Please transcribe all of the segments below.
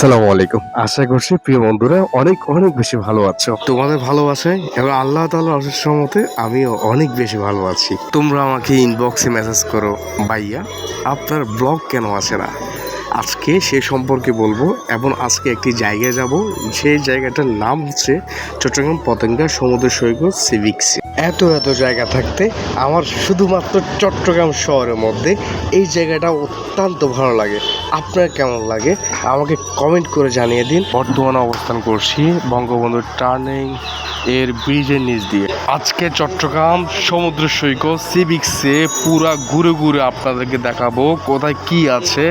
আসসালামু আলাইকুম। আশা করছি প্রিয় বন্ধুরা অনেক অনেক বেশি ভালো আছো। তোমাদের ভালোবাসায় এবং আল্লাহ তাআলার অশেষ রহমতে আমিও অনেক বেশি ভালো আছি। তোমরা আমাকে ইনবক্সে মেসেজ করো, ভাইয়া, আপনার ব্লগ কেন আসে না? আজকে সে সম্পর্কে বলব, এবং আজকে একটি জায়গায় যাব। সেই জায়গাটার নাম হচ্ছে চট্টগ্রাম পতেঙ্গা সমুদ্র সৈকত সিভিক্স এত এত জায়গা থাকতে আমার শুধুমাত্র চট্টগ্রাম শহরের মধ্যে এই জায়গাটা অত্যন্ত ভালো লাগে। আপনার কেমন লাগে? আমাকে কমেন্ট করে জানিয়ে দিন। বর্তমানে অবস্থান করছি বঙ্গবন্ধু টার্নিং এর ব্রিজের নিচ দিয়ে। আজকে চট্টগ্রাম সমুদ্র সৈকত সিভিক্সে পুরা ঘুরে ঘুরে আপনাদেরকে দেখাবো কোথায় কি আছে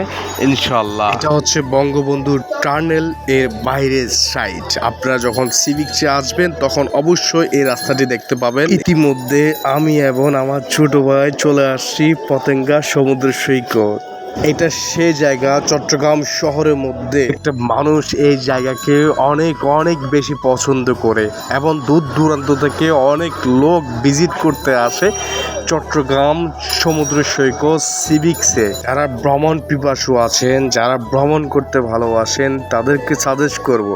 ইনশাল্লাহ এটা হচ্ছে বঙ্গবন্ধু টার্নেল এর বাইরের সাইড আপনারা যখন সিভিক্সে আসবেন, তখন অবশ্যই এই রাস্তাটি দেখতে পাবেন। ইতিমধ্যে আমি এবং আমার ছোট ভাই চলে আসছি পতেঙ্গা সমুদ্র সৈকত। এটা সে জায়গা চট্টগ্রাম শহরের মধ্যে। একটা মানুষ এই জায়গাকে অনেক অনেক বেশি পছন্দ করে এবং দূর দূরান্ত থেকে অনেক লোক ভিজিট করতে আসে চট্টগ্রাম সমুদ্র সৈকত সিভিক্সে। যারা ভ্রমণ পিপাসু আছেন, যারা ভ্রমণ করতে ভালোবাসেন, তাদেরকে সাজেস্ট করব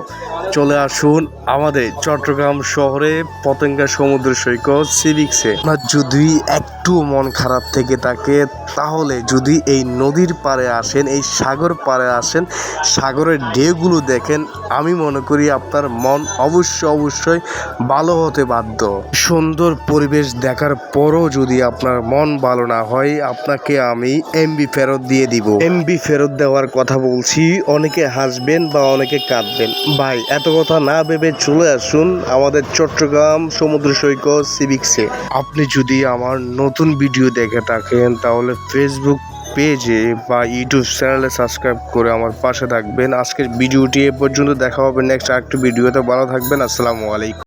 চলে আসুন আমাদের চট্টগ্রাম শহরে পতেঙ্গা সমুদ্র সৈকত সিভিক্সে আপনার যদি একটু মন খারাপ থেকে থাকে, তাহলে যদি এই নদীর পাড়ে আসেন, এই সাগর পাড়ে আসেন, সাগরের ঢেউগুলো দেখেন, আমি মনে করি আপনার মন অবশ্যই অবশ্যই ভালো হতে বাধ্য। সুন্দর পরিবেশ দেখার পরও যদি আপনার মন ভালো না হয়, আপনাকে আমি এমবি ফেরত দিয়ে দিব। এমবি ফেরত দেওয়ার কথা বলছি, অনেকে হাসবেন বা অনেকে কাঁদবেন। ভাই এত কথা না ভেবে চলে আসুন আমাদের চট্টগ্রাম সমুদ্র সৈকত সিভিক্সে আপনি যদি আমার নতুন ভিডিও দেখে থাকেন, তাহলে ফেসবুক পেজে বা ইউটিউব চ্যানেলে সাবস্ক্রাইব করে আমার পাশে থাকবেন। আজকের ভিডিওটি এ পর্যন্ত দেখা হবে। নেক্সট আরেকটি ভিডিওতে ভালো থাকবেন। আসসালামু আলাইকুম।